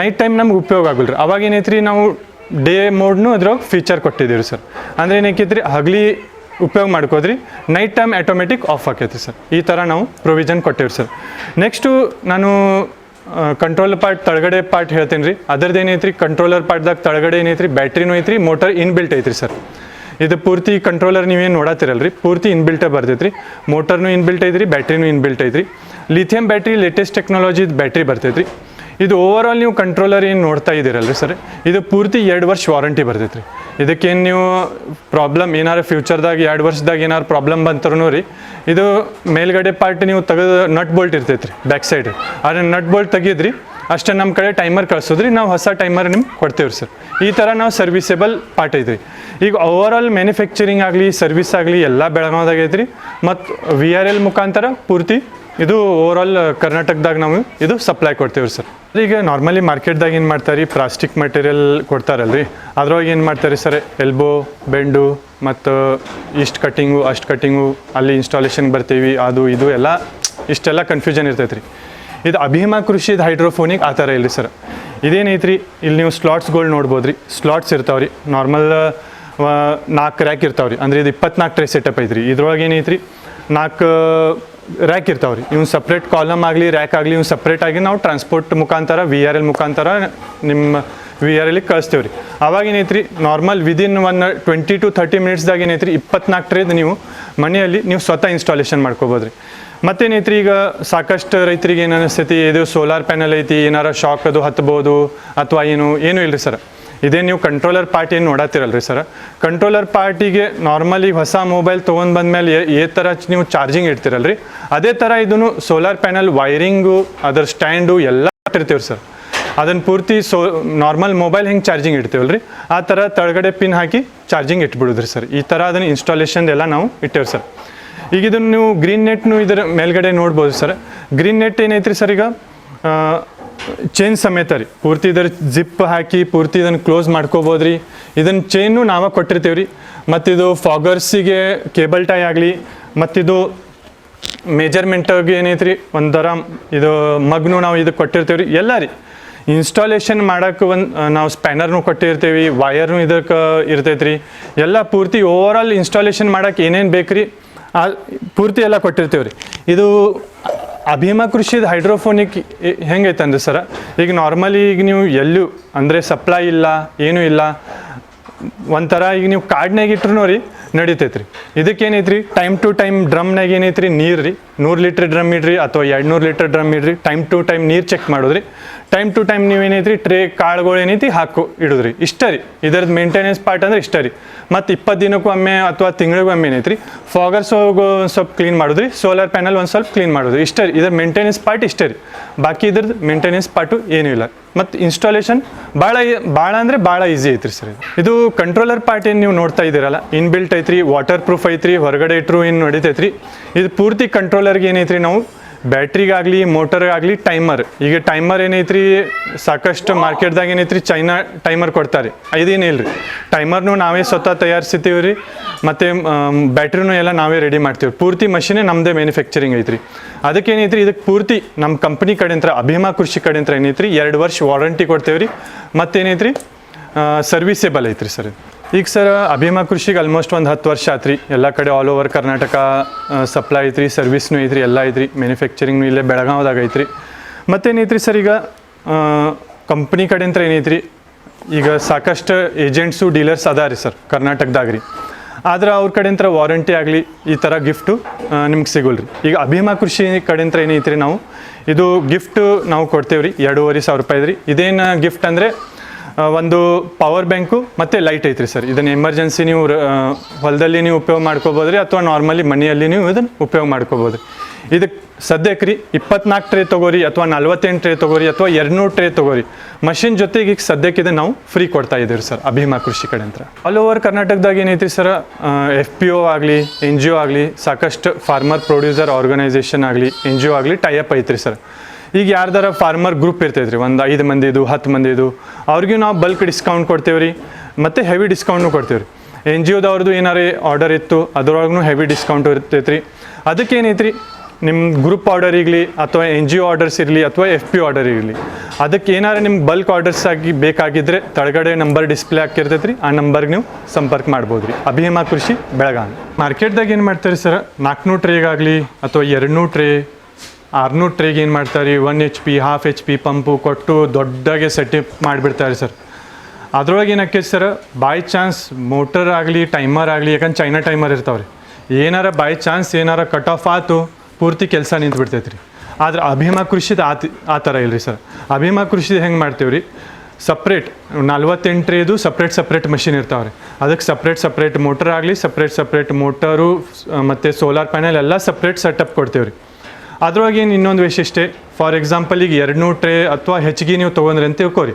ನೈಟ್ ಟೈಮ್ ನಮ್ಗೆ ಉಪಯೋಗ ಆಗಲ್ರಿ. ಅವಾಗ ಏನೈತ್ರಿ? ನಾವು ಡೇ ಮೋಡ್ನು ಅದ್ರಾಗ ಫೀಚರ್ ಕೊಟ್ಟಿದ್ದೀವಿ ಸರ್. ಅಂದರೆ ಏನಕ್ಕಿದ್ರಿ ಹಗಲಿ ಉಪಯೋಗ ಮಾಡ್ಕೋದ್ರಿ ನೈಟ್ ಟೈಮ್ ಆಟೋಮೆಟಿಕ್ ಆಫ್ ಆಕೈತಿ ಸರ್. ಈ ಥರ ನಾವು ಪ್ರೊವಿಷನ್ ಕೊಟ್ಟಿವಿ ಸರ್. ನೆಕ್ಸ್ಟು ನಾನು ಕಂಟ್ರೋಲ್ ಪಾರ್ಟ್ ತಳಗಡೆ ಪಾರ್ಟ್ ಹೇಳ್ತೀನಿ ರೀ ಅದ್ರದ್ದು ಏನೈತ್ರಿ ಕಂಟ್ರೋಲರ್ ಪಾರ್ಟ್ದಾಗ ತಳಗಡೆ ಏನೈತ್ರಿ? ಬ್ಯಾಟ್ರಿನೂ ಐತ್ರಿ ಮೋಟರ್ ಇನ್ಬಿಲ್ಟ್ ಐತ್ರಿ ಸರ್. ಇದು ಪೂರ್ತಿ ಕಂಟ್ರೋಲರ್ ನೀವೇನು ನೋಡತ್ತಿರಲ್ರಿ ಪೂರ್ತಿ ಇನ್ಬಿಲ್ಟೇ ಬರ್ತೈತ್ರಿ ಮೋಟರ್ನು ಇನ್ಬಿಲ್ಟ್ ಐತ್ರಿ, ಬ್ಯಾಟ್ರಿನೂ ಇನ್ಬಿಲ್ಟ್ ಐತ್ರಿ. ಲಿಥಿಯಂ ಬ್ಯಾಟ್ರಿ ಲೇಟೆಸ್ಟ್ ಟೆಕ್ನಾಲಜಿದು ಬ್ಯಾಟ್ರಿ ಬರ್ತೈತ್ರಿ. ಇದು ಓವರ್ ಆಲ್ ನೀವು ಕಂಟ್ರೋಲರ್ ಏನು ನೋಡ್ತಾ ಇದ್ದೀರಲ್ರಿ ಸರ್? ಇದು ಪೂರ್ತಿ ಎರಡು ವರ್ಷ ವಾರಂಟಿ ಬರ್ತೈತ್ರಿ. ಇದಕ್ಕೇನು ನೀವು ಪ್ರಾಬ್ಲಮ್ ಏನಾರು ಫ್ಯೂಚರ್ದಾಗ ಎರಡು ವರ್ಷದಾಗ ಏನಾರು ಪ್ರಾಬ್ಲಮ್ ಬಂತರೂ ರೀ, ಇದು ಮೇಲ್ಗಡೆ ಪಾರ್ಟ್ ನೀವು ತೆಗೆದು ನಟ್ ಬೋಲ್ಟ್ ಇರ್ತೈತ್ರಿ ಬ್ಯಾಕ್ ಸೈಡ್ ಆದರೆ ನಟ್ ಬೋಲ್ಟ್ ತೆಗಿದ್ರಿ, ಅಷ್ಟೇ ನಮ್ಮ ಕಡೆ ಟೈಮರ್ ಕಳ್ಸೋದ್ರಿ, ನಾವು ಹೊಸ ಟೈಮರ್ ನಿಮ್ಗೆ ಕೊಡ್ತೇವೆ ಸರ್. ಈ ಥರ ನಾವು ಸರ್ವಿಸೇಬಲ್ ಪಾರ್ಟ್ ಐತ್ರಿ. ಈಗ ಓವರ್ ಆಲ್ ಮ್ಯಾನುಫ್ಯಾಕ್ಚರಿಂಗ್ ಆಗಲಿ ಸರ್ವಿಸ್ ಆಗಲಿ ಎಲ್ಲ ಬೆಳಗಾವ್ದಾಗ ಐತ್ರಿ. ಮತ್ತು ವಿ ಆರ್ ಎಲ್ ಮುಖಾಂತರ ಪೂರ್ತಿ ಇದು ಓವರಾಲ್ ಕರ್ನಾಟಕದಾಗ ನಾವು ಇದು ಸಪ್ಲೈ ಕೊಡ್ತೀವಿ ಸರ್. ಈಗ ನಾರ್ಮಲಿ ಮಾರ್ಕೆಟ್ದಾಗ ಏನು ಮಾಡ್ತಾರೆ? ಪ್ಲಾಸ್ಟಿಕ್ ಮಟೀರಿಯಲ್ ಕೊಡ್ತಾರಲ್ರಿ. ಅದ್ರೊಳಗೆ ಏನು ಮಾಡ್ತಾರೆ ಸರ್? ಎಲ್ಬೋ ಬೆಂಡು ಮತ್ತು ಇಷ್ಟು ಕಟ್ಟಿಂಗು ಅಷ್ಟು ಕಟ್ಟಿಂಗು ಅಲ್ಲಿ ಇನ್ಸ್ಟಾಲೇಷನ್ ಬರ್ತೀವಿ, ಅದು, ಇದು ಎಲ್ಲ ಇಷ್ಟೆಲ್ಲ ಕನ್ಫ್ಯೂಷನ್ ಇರ್ತೈತೆ ರೀ ಇದು ಅಭಿಮ ಕೃಷಿದ ಹೈಡ್ರೋಫೋನಿಕ್ ಆ ಥರ ಇಲ್ರಿ ಸರ್. ಇದೇನೈತ್ರಿ? ಇಲ್ಲಿ ನೀವು ಸ್ಲಾಟ್ಸ್ಗಳು ನೋಡ್ಬೋದು ರೀ ಸ್ಲಾಟ್ಸ್ ಇರ್ತಾವೆ ರೀ ನಾರ್ಮಲ್ ನಾಲ್ಕು ರ್ಯಾಕ್ ಇರ್ತಾವೆ ರೀ ಅಂದ್ರೆ ಇದು ಇಪ್ಪತ್ನಾಲ್ಕು ಟ್ರೈ ಸೆಟಪ್ ಐತ್ರಿ. ಇದ್ರೊಳಗೆ ಏನೈತ್ರಿ? ನಾಲ್ಕು ರ್ಯಾಕ್ ಇರ್ತಾವೆ ರೀ ಇವ್ನು ಸಪ್ರೇಟ್ ಕಾಲಮ್ ಆಗಲಿ, ರ್ಯಾಕ್ ಆಗಲಿ ಇವ್ನು ಸಪ್ರೇಟ್ ಆಗಿ ನಾವು ಟ್ರಾನ್ಸ್ಪೋರ್ಟ್ ಮುಖಾಂತರ ವಿ ಆರ್ ಎಲ್ ಮುಖಾಂತರ ನಿಮ್ಮ ವಿ ಆರ್ ಎಲ್ಲಿಗೆ ಕಳಿಸ್ತೇವೆ ರೀ ಅವಾಗ ಏನೈತ್ರಿ normal within one twenty to thirty ಮಿನಿಟ್ಸ್ದಾಗ ಏನೈತ್ರಿ ಇಪ್ಪತ್ನಾಲ್ಕು ಟ್ರೇದ್ ನೀವು ಮನೆಯಲ್ಲಿ ನೀವು ಸ್ವತಃ ಇನ್ಸ್ಟಾಲೇಷನ್ ಮಾಡ್ಕೋಬೋದು ರೀ ಮತ್ತೇನೈತ್ರಿ ಈಗ ಸಾಕಷ್ಟು ರೈತರಿಗೆ ಏನು ಅನಿಸ್ತೈತಿ, ಇದು ಸೋಲಾರ್ ಪ್ಯಾನಲ್ ಐತಿ, ಏನಾರ ಶಾಕ್ ಅದು ಹತ್ಬೋದು, ಅಥವಾ ಏನು, ಏನೂ ಇಲ್ರಿ ಸರ್? ಇದೇ ನೀವು ಕಂಟ್ರೋಲರ್ ಪಾರ್ಟಿ ಏನು ನೋಡತ್ತಿರಲ್ರಿ ಸರ್ ಕಂಟ್ರೋಲರ್ ಪಾರ್ಟಿಗೆ ನಾರ್ಮಲಿ ಹೊಸ ಮೊಬೈಲ್ ತೊಗೊಂಡು ಬಂದಮೇಲೆ ಏ ಥರ ನೀವು ಚಾರ್ಜಿಂಗ್ ಇಡ್ತಿರಲ್ರಿ? ಅದೇ ಥರ ಇದನ್ನು ಸೋಲಾರ್ ಪ್ಯಾನಲ್ ವೈರಿಂಗು ಅದರ ಸ್ಟ್ಯಾಂಡು ಎಲ್ಲ ಇಟ್ಟಿರ್ತೀವಿ ಸರ್ ಅದನ್ನು ಪೂರ್ತಿ ಸೋ ನಾರ್ಮಲ್ ಮೊಬೈಲ್ ಹೆಂಗೆ ಚಾರ್ಜಿಂಗ್ ಇಡ್ತೀವಲ್ರಿ? ಆ ಥರ ತಳಗಡೆ ಪಿನ್ ಹಾಕಿ ಚಾರ್ಜಿಂಗ್ ಇಟ್ಬಿಡುದ್ರಿ ಸರ್ ಈ ಥರ ಅದನ್ನು ಇನ್ಸ್ಟಾಲೇಷನ್ ಎಲ್ಲ ನಾವು ಇಟ್ಟೇವೆ ಸರ್ ಈಗ ಇದನ್ನು ನೀವು ಗ್ರೀನ್ ನೆಟ್ನು ಇದರ ಮೇಲ್ಗಡೆ ನೋಡ್ಬೋದು ಸರ್ ಗ್ರೀನ್ ನೆಟ್ ಏನೈತ್ರಿ ಸರ್ ಈಗ? ಚೈನ್ ಸಮೇತ ರೀ. ಪೂರ್ತಿ ಇದರ ಜಿಪ್ ಹಾಕಿ ಪೂರ್ತಿ ಇದನ್ನು ಕ್ಲೋಸ್ ಮಾಡ್ಕೋಬೋದು ರೀ ಇದನ್ನು ಚೈನು ನಾವೇ ಕೊಟ್ಟಿರ್ತೀವಿ ರೀ ಮತ್ತಿದು ಫಾಗರ್ಸಿಗೆ ಕೇಬಲ್ ಟೈ ಆಗಲಿ, ಮತ್ತಿದು ಮೆಜರ್ಮೆಂಟಾಗಿ ಏನೈತ್ರಿ ಒಂಥರ ಇದು ಮಗ್ನು ನಾವು ಇದು ಕೊಟ್ಟಿರ್ತೀವಿ ರೀ ಎಲ್ಲ ರೀ. ಇನ್ಸ್ಟಾಲೇಷನ್ ಮಾಡೋಕೆ ಒಂದು ನಾವು ಸ್ಪ್ಯಾನರ್ನು ಕೊಟ್ಟಿರ್ತೀವಿ ವಯರ್ನು ಇದಕ್ಕೆ ಇರ್ತೈತೆ ರೀ ಎಲ್ಲ ಪೂರ್ತಿ ಓವರ್ ಆಲ್ ಇನ್ಸ್ಟಾಲೇಷನ್ ಮಾಡೋಕೆ ಏನೇನು ಬೇಕು ರೀ ಆ, ಪೂರ್ತಿ ಎಲ್ಲ ಕೊಟ್ಟಿರ್ತೀವಿ ರೀ ಇದು ಅಭಿಮ ಕೃಷಿದ ಹೈಡ್ರೋಫೋನಿಕ್ ಹೆಂಗೈತೆ ಅಂದ್ರೆ ಸರ, ಈಗ ನಾರ್ಮಲಿ ಈಗ ನೀವು ಎಲ್ಲೂ, ಅಂದರೆ ಸಪ್ಲೈ ಇಲ್ಲ, ಏನೂ ಇಲ್ಲ, ಒಂಥರ ಈಗ ನೀವು ಕಾಡ್ನಾಗ ಇಟ್ರು ರೀ ರೀ ಇದಕ್ಕೇನೈತ್ರಿ, ಟೈಮ್ ಟು ಟೈಮ್ ಡ್ರಮ್ನಾಗ ಏನೈತ್ರಿ ನೀರು ರೀ ನೂರು ಲೀಟ್ರ್ ಡ್ರಮ್ ಇಡ್ರಿ ಅಥವಾ ಎರಡು ನೂರು ಲೀಟ್ರ್ ಡ್ರಮ್ ಇಡ್ರಿ, ಟೈಮ್ ಟು ಟೈಮ್ ನೀರು ಚೆಕ್ ಮಾಡೋದ್ರಿ. ಟೈಮ್ ಟು ಟೈಮ್ ನೀವು ಏನೈತ್ರಿ? ಟ್ರೇ ಕಾಳುಗಳು ಏನೈತಿ? ಹಾಕು, ಇಡುದ್ರಿ. ಇಷ್ಟ ರೀ. ಇದರದ್ದು ಮೇಂಟೆನೆನ್ಸ್ ಪಾರ್ಟ್ ಅಂದ್ರೆ ಇಷ್ಟ ರೀ. ಮತ್ತು ಇಪ್ಪತ್ತು ದಿನಕ್ಕೂ ಒಮ್ಮೆ ಅಥವಾ ತಿಂಗಳಿಗೂ ಒಮ್ಮೆ ಏನೈತ್ರಿ? ಫಾಗರ್ಸ್ ಒಂದು ಸ್ವಲ್ಪ ಕ್ಲೀನ್ ಮಾಡೋದ್ರಿ. ಸೋಲಾರ್ ಪ್ಯಾನಲ್ ಒಂದು ಸ್ವಲ್ಪ ಕ್ಲೀನ್ ಮಾಡೋದು ಇಷ್ಟ ರೀ. ಇದರ ಮೇಂಟೆನೆನ್ಸ್ ಪಾರ್ಟ್ ಇಷ್ಟೇ ರೀ. ಬಾಕಿ ಇದ್ರದ್ದು ಮೇಂಟೆನೆನ್ಸ್ ಪಾರ್ಟು ಏನೂ ಇಲ್ಲ. ಮತ್ತು ಇನ್ಸ್ಟಾಲೇಷನ್ ಭಾಳ ಭಾಳ ಅಂದರೆ ಭಾಳ ಈಸಿ ಐತ್ರಿ ಸರ್ ಇದು. ಕಂಟ್ರೋಲರ್ ಪಾರ್ಟ್ ಏನು ನೀವು ನೋಡ್ತಾ ಇದ್ದೀರಲ್ಲ? ಇನ್ಬಿಲ್ಟ್ ಐತ್ರಿ ವಾಟರ್ ಪ್ರೂಫ್ ಐತ್ರಿ, ಹೊರಗಡೆ ಇಟ್ಟರು ಏನು ನಡೀತೈತ್ರಿ. ಇದು ಪೂರ್ತಿ ಕಂಟ್ರೋಲರ್ಗೆ ಏನೈತ್ರಿ ನಾವು? ಬ್ಯಾಟ್ರಿಗಾಗಲಿ, ಮೋಟರ್ಗಾಗಲಿ ಟೈಮರ್. ಈಗ ಟೈಮರ್ ಏನೈತ್ರಿ? ಸಾಕಷ್ಟು ಮಾರ್ಕೆಟ್ದಾಗ ಏನೈತ್ರಿ? ಚೈನಾ ಟೈಮರ್ ಕೊಡ್ತಾರೆ. ಇದೇನಿಲ್ಲ ರೀ ಟೈಮರ್ನು ನಾವೇ ಸ್ವತಃ ತಯಾರಿಸ್ತೀವಿ ರೀ. ಮತ್ತು ಬ್ಯಾಟ್ರಿನೂ ಎಲ್ಲ ನಾವೇ ರೆಡಿ ಮಾಡ್ತೀವಿ. ಪೂರ್ತಿ ಮಷಿನೇ ನಮ್ಮದೇ ಮ್ಯಾನುಫ್ಯಾಕ್ಚರಿಂಗ್ ಐತ್ರಿ. ಅದಕ್ಕೇನೈತ್ರಿ? ಇದಕ್ಕೆ ಪೂರ್ತಿ ನಮ್ಮ ಕಂಪ್ನಿ ಕಡೆಂತ್ರ, ಅಭಿಮ ಕೃಷಿ ಕಡೆಂತ್ರ ಏನೈತ್ರಿ? ಎರಡು ವರ್ಷ ವಾರಂಟಿ ಕೊಡ್ತೇವೆ ರೀ ಮತ್ತೇನೈತ್ರಿ ಸರ್ವಿಸೇಬಲ್ ಐತ್ರಿ ಸರ್. ಈಗ ಸರ್, ಅಭಿಮ ಕೃಷಿಗೆ ಆಲ್ಮೋಸ್ಟ್ ಒಂದು ಹತ್ತು ವರ್ಷ ಆತ್ರಿ. ಎಲ್ಲ ಕಡೆ ಆಲ್ ಓವರ್ ಕರ್ನಾಟಕ ಸಪ್ಲೈ ಐತ್ರಿ ಸರ್ವಿಸ್ನು ಐತ್ರಿ, ಎಲ್ಲ ಐತ್ರಿ. ಮ್ಯಾನುಫ್ಯಾಕ್ಚರಿಂಗ್ನು ಇಲ್ಲೇ ಬೆಳಗಾವ್ದಾಗ ಐತ್ರಿ. ಮತ್ತೇನೈತ್ರಿ ಸರ್ ಈಗ? ಕಂಪ್ನಿ ಕಡೆಂತ್ರ ಏನೈತ್ರಿ? ಈಗ ಸಾಕಷ್ಟು ಏಜೆಂಟ್ಸು ಡೀಲರ್ಸ್ ಅದಾ ರೀ ಸರ್ ಕರ್ನಾಟಕದಾಗ ರೀ ಆದ್ರೆ ಅವ್ರ ಕಡೆಂತ್ರ ವಾರಂಟಿ ಆಗಲಿ, ಈ ಥರ ಗಿಫ್ಟು ನಿಮ್ಗೆ ಸಿಗೋಲ್ರಿ. ಈಗ ಅಭಿಮ ಕೃಷಿ ಕಡೆಂತ್ರ ಏನೈತ್ರಿ ನಾವು? ಇದು ಗಿಫ್ಟ್ ನಾವು ಕೊಡ್ತೇವೆ ರೀ ಎರಡೂವರೆ ಸಾವಿರ ರೂಪಾಯಿ ರೀ ಇದೇನು ಗಿಫ್ಟ್ ಅಂದರೆ ಒಂದು ಪವರ್ ಬ್ಯಾಂಕು ಮತ್ತು ಲೈಟ್ ಐತ್ರಿ ಸರ್ ಇದನ್ನು ಎಮರ್ಜೆನ್ಸಿ ನೀವು ಹೊಲದಲ್ಲಿ ನೀವು ಉಪಯೋಗ ಮಾಡ್ಕೋಬೋದ್ರಿ ಅಥವಾ ನಾರ್ಮಲಿ ಮನೆಯಲ್ಲಿ ನೀವು ಇದನ್ನು ಉಪಯೋಗ ಮಾಡ್ಕೋಬೋದು ಇದಕ್ಕೆ ಸದ್ಯಕ್ಕೆ ರೀ ಇಪ್ಪತ್ನಾಲ್ಕು ಟ್ರೇ ತೊಗೋರಿ ಅಥವಾ ನಲ್ವತ್ತೆಂಟು ಟ್ರೇ ತೊಗೋರಿ ಅಥವಾ ಎರಡುನೂರು ಟ್ರೇ ತೊಗೋರಿ. ಮಷಿನ್ ಜೊತೆಗೆ ಈಗ ಸದ್ಯಕ್ಕೆ ಇದನ್ನು ನಾವು ಫ್ರೀ ಕೊಡ್ತಾ ಇದ್ದೀವಿ ಸರ್ ಅಭಿಮಾ ಕೃಷಿ ಕಡೆ ಅಂತ. ಆಲ್ ಓವರ್ ಕರ್ನಾಟಕದಾಗ ಏನೈತಿ ಸರ್ ಎಫ್ ಪಿ ಒ ಆಗಲಿ ಎನ್ ಜಿ ಒ ಆಗಲಿ, ಸಾಕಷ್ಟು ಫಾರ್ಮರ್ ಪ್ರೊಡ್ಯೂಸರ್ ಆರ್ಗನೈಸೇಷನ್ ಆಗಲಿ ಎನ್ ಜಿ ಒ ಆಗಲಿ ಟೈಅಪ್ ಐತ್ರಿ ಸರ್ ಈಗ ಯಾರ್ದಾರ ಫಾರ್ಮರ್ ಗ್ರೂಪ್ ಇರ್ತೈತೆ ರೀ ಒಂದು ಐದು ಮಂದಿದು ಹತ್ತು ಮಂದಿದು ಅವ್ರಿಗೂ ನಾವು ಬಲ್ಕ್ ಡಿಸ್ಕೌಂಟ್ ಕೊಡ್ತೇವೆ ರೀ ಮತ್ತು ಹೆವಿ ಡಿಸ್ಕೌಂಟ್ನು ಕೊಡ್ತೇವೆ ರೀ ಎನ್ ಜಿ ಒದವ್ರದ್ದು ಏನಾರೇ ಆರ್ಡರ್ ಇತ್ತು ಅದ್ರೊಳಗೂ ಹೆವಿ ಡಿಸ್ಕೌಂಟ್ ಇರ್ತೈತೆ ರೀ ಅದಕ್ಕೇನೈತೆ ನಿಮ್ಮ ಗ್ರೂಪ್ ಆರ್ಡರ್ ಇರಲಿ, ಅಥವಾ ಎನ್ ಜಿ ಒ ಆರ್ಡರ್ಸ್ ಇರಲಿ, ಅಥವಾ ಎಫ್ ಪಿ ಆರ್ಡರ್ ಇರಲಿ, ಅದಕ್ಕೆ ಏನಾರು ನಿಮ್ಮ ಬಲ್ಕ್ ಆರ್ಡರ್ಸ್ ಆಗಿ ಬೇಕಾಗಿದ್ದರೆ ತಳಗಡೆ ನಂಬರ್ ಡಿಸ್ಪ್ಲೇ ಆಗಿರ್ತೈತೆ ರೀ ಆ ನಂಬರ್ಗೆ ನೀವು ಸಂಪರ್ಕ ಮಾಡ್ಬೋದು ರೀ ಅಭಿಮ ಕೃಷಿ ಬೆಳಗಾವಿ. ಮಾರ್ಕೆಟ್ದಾಗ ಏನು ಮಾಡ್ತೀರಿ ಸರ್? ನಾಲ್ಕುನೂರು ಟ್ರೇಗಾಗಲಿ ಅಥವಾ ಎರಡುನೂರು ಟ್ರೇ ಆರ್ನೂರು ಟ್ರೇಗೆ ಏನು ಮಾಡ್ತಾರೆ one H P half H P pump ಕೊಟ್ಟು ದೊಡ್ಡಗೆ ಸೆಟಪ್ ಮಾಡಿಬಿಡ್ತಾರೆ ಸರ್. ಅದ್ರೊಳಗೆ ಏನಕ್ಕೆ ಸರ್? ಬೈ ಚಾನ್ಸ್ ಮೋಟರ್ ಆಗಲಿ ಟೈಮರ್ ಆಗಲಿ, ಯಾಕಂದ್ರೆ ಚೈನಾ ಟೈಮರ್ ಇರ್ತಾವೆ ರೀ ಏನಾರ ಬೈ ಚಾನ್ಸ್ ಏನಾರ ಕಟ್ ಆಫ್ ಆತು, ಪೂರ್ತಿ ಕೆಲಸ ನಿಂತು ರೀ ಆದ್ರೆ ಅಭಿಮ ಕೃಷಿದ ಆ ತಿ- ಆ ಥರ ಇಲ್ರಿ ಸರ್. ಅಭಿಮ ಕೃಷಿದ ಹೆಂಗೆ ಮಾಡ್ತೀವಿ ರೀ ಸಪ್ರೇಟ್ ನಲ್ವತ್ತೆಂಟ್ರೇದು ಸಪ್ರೇಟ್ ಸಪ್ರೇಟ್ ಮಷಿನ್ ಇರ್ತಾವೆ ರೀ ಅದಕ್ಕೆ ಸಪ್ರೇಟ್ ಸಪ್ರೇಟ್ ಮೋಟರ್ ಆಗಲಿ ಸಪ್ರೇಟ್ ಸಪ್ರೇಟ್ ಮೋಟರು ಮತ್ತು ಸೋಲಾರ್ ಪ್ಯಾನೆಲ್ ಎಲ್ಲ ಸಪ್ರೇಟ್ ಸೆಟಪ್ ಕೊಡ್ತೀವಿ ರೀ ಅದ್ರೊಳಗೆ ಏನು ಇನ್ನೊಂದು ವೈಶಿಷ್ಟ್ಯ ಫಾರ್ ಎಕ್ಸಾಂಪಲ್ ಈಗ ಎರಡು ಟ್ರೇ ಅಥವಾ ಹೆಚ್ಚಿಗೆ ನೀವು ತೊಗೊಂಡ್ರಿ ಅಂತ ತಿಳ್ಕೊರಿ.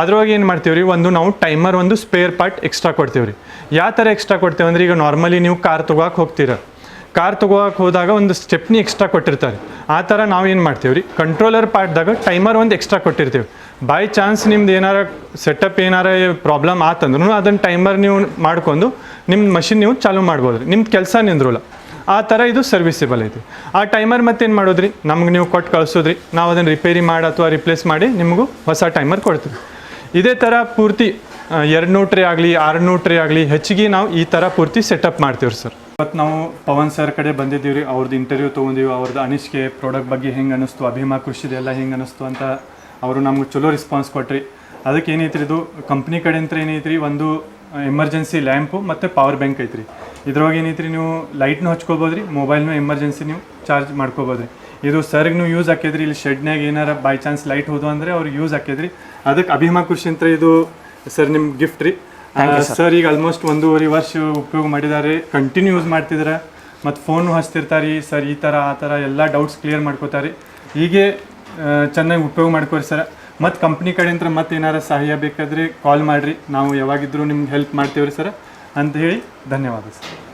ಅದ್ರೊಳಗೆ ಏನು ಮಾಡ್ತೀವಿ ಒಂದು ನಾವು ಟೈಮರ್ ಒಂದು ಸ್ಪೇರ್ ಪಾರ್ಟ್ ಎಕ್ಸ್ಟ್ರಾ ಕೊಡ್ತೀವಿ ರೀ ಯಾವ ಥರ ಎಕ್ಸ್ಟ್ರಾ ಕೊಡ್ತೇವೆ ಅಂದ್ರೆ ಈಗ ನಾರ್ಮಲಿ ನೀವು ಕಾರ್ ತೊಗೋಕೆ ಹೋಗ್ತೀರ. ಕಾರ್ ತೊಗೋಕೆ ಹೋದಾಗ ಒಂದು ಸ್ಟೆಪ್ನಿ ಎಕ್ಸ್ಟ್ರಾ ಕೊಟ್ಟಿರ್ತಾರೆ. ಆ ಥರ ನಾವು ಏನು ಮಾಡ್ತೀವಿ ರೀ ಕಂಟ್ರೋಲರ್ ಪಾರ್ಟ್ದಾಗ ಟೈಮರ್ ಒಂದು ಎಕ್ಸ್ಟ್ರಾ ಕೊಟ್ಟಿರ್ತೀವಿ. ಬೈ ಚಾನ್ಸ್ ನಿಮ್ದು ಏನಾರ ಸೆಟಪ್ ಏನಾರ ಪ್ರಾಬ್ಲಮ್ ಆತಂದ್ರೂ ಅದನ್ನು ಟೈಮರ್ ನೀವು ಮಾಡ್ಕೊಂಡು ನಿಮ್ಮ ಮಷಿನ್ ನೀವು ಚಾಲೂ ಮಾಡ್ಬೋದು ರೀ ನಿಮ್ದು ಕೆಲಸ ನಿಂದ್ರೋಲ್ಲ. ಆ ಥರ ಇದು ಸರ್ವಿಸೇಬಲ್ ಐತಿ. ಆ ಟೈಮರ್ ಮತ್ತೇನು ಮಾಡೋದ್ರಿ? ನಮ್ಗೆ ನೀವು ಕೊಟ್ಟು ಕಳಿಸೋದ್ರಿ. ನಾವು ಅದನ್ನು ರಿಪೇರಿ ಮಾಡಿ ಅಥವಾ ರಿಪ್ಲೇಸ್ ಮಾಡಿ ನಿಮಗೂ ಹೊಸ ಟೈಮರ್ ಕೊಡ್ತೀವಿ. ಇದೇ ಥರ ಪೂರ್ತಿ ಎರಡು ನೂರು ಆಗಲಿ ಆರು ಆಗಲಿ ಹೆಚ್ಚಿಗೆ ನಾವು ಈ ಥರ ಪೂರ್ತಿ ಸೆಟಪ್ ಮಾಡ್ತೀವಿ ಸರ್. ಇವತ್ತು ನಾವು ಪವನ್ ಸರ್ ಕಡೆ ಬಂದಿದ್ದೀವಿ ರೀ ಅವ್ರದ್ದು ಇಂಟರ್ವ್ಯೂ ತೊಗೊಂಡಿವಿ. ಅವ್ರದ್ದು ಅನಿಸಿಕೆ ಪ್ರಾಡಕ್ಟ್ ಬಗ್ಗೆ ಹೆಂಗೆ ಅನ್ನಿಸ್ತು ಅಭಿಮಾ ಎಲ್ಲ ಹೆಂಗೆ ಅನ್ನಿಸ್ತು ಅಂತ ಅವರು ನಮ್ಗೆ ಚಲೋ ರೆಸ್ಪಾನ್ಸ್ ಕೊಟ್ರಿ. ಅದಕ್ಕೆ ಏನೈತ್ರಿ ಇದು? ಕಂಪ್ನಿ ಕಡೆಯಿಂದ ಏನೈತ್ರಿ? ಒಂದು ಎಮರ್ಜೆನ್ಸಿ ಲ್ಯಾಂಪು ಮತ್ತು ಪವರ್ ಬ್ಯಾಂಕ್ ಐತ್ರಿ. ಇದ್ರೊಳಗೆ ಏನೈತ್ರಿ ನೀವು ಲೈಟ್ನು ಹಚ್ಕೋಬೋದು ರೀ ಮೊಬೈಲ್ನು ಎಮರ್ಜೆನ್ಸಿ ನೀವು ಚಾರ್ಜ್ ಮಾಡ್ಕೋಬೋದು ರೀ ಇದು ನೀವು ಯೂಸ್ ಆಕೈತ್ರಿ ಇಲ್ಲಿ ಶೆಡ್ನಾಗ ಏನಾರ ಬೈ ಚಾನ್ಸ್ ಲೈಟ್ ಹೋದು ಅಂದರೆ ಅವ್ರಿಗೆ ಯೂಸ್ ಆಕೈತ್ರಿ ಅದಕ್ಕೆ ಅಭಿಮಾ ಖುಷಿ ಅಂತ ಇದು ಸರ್ ನಿಮ್ಗೆ ಗಿಫ್ಟ್ ರೀ. ಸರ್ ಈಗ ಆಲ್ಮೋಸ್ಟ್ ಒಂದೂವರೆ ವರ್ಷ ಉಪಯೋಗ ಮಾಡಿದ್ದಾರೆ ಕಂಟಿನ್ಯೂ ಯೂಸ್ ಮಾಡ್ತಿದ್ದಾರೆ ಮತ್ತು ಫೋನು ಹಚ್ತಿರ್ತಾರೆ ಸರ್ ಈ ಥರ ಆ ಥರ ಎಲ್ಲ ಡೌಟ್ಸ್ ಕ್ಲಿಯರ್ ಮಾಡ್ಕೋತಾರೆ. ಹೀಗೆ ಚೆನ್ನಾಗಿ ಉಪಯೋಗ ಮಾಡ್ಕೋರಿ ಸರ್ ಮತ್ತು ಕಂಪ್ನಿ ಕಡೆಯಿಂದ ಮತ್ತೆ ಏನಾರ ಸಹಾಯ ಬೇಕಾದರೆ ಕಾಲ್ ಮಾಡಿರಿ. ನಾವು ಯಾವಾಗಿದ್ರೂ ನಿಮ್ಗೆ ಹೆಲ್ಪ್ ಮಾಡ್ತೀವ್ರಿ ಸರ್ ಅಂತ ಹೇಳಿ ಧನ್ಯವಾದ ಸರ್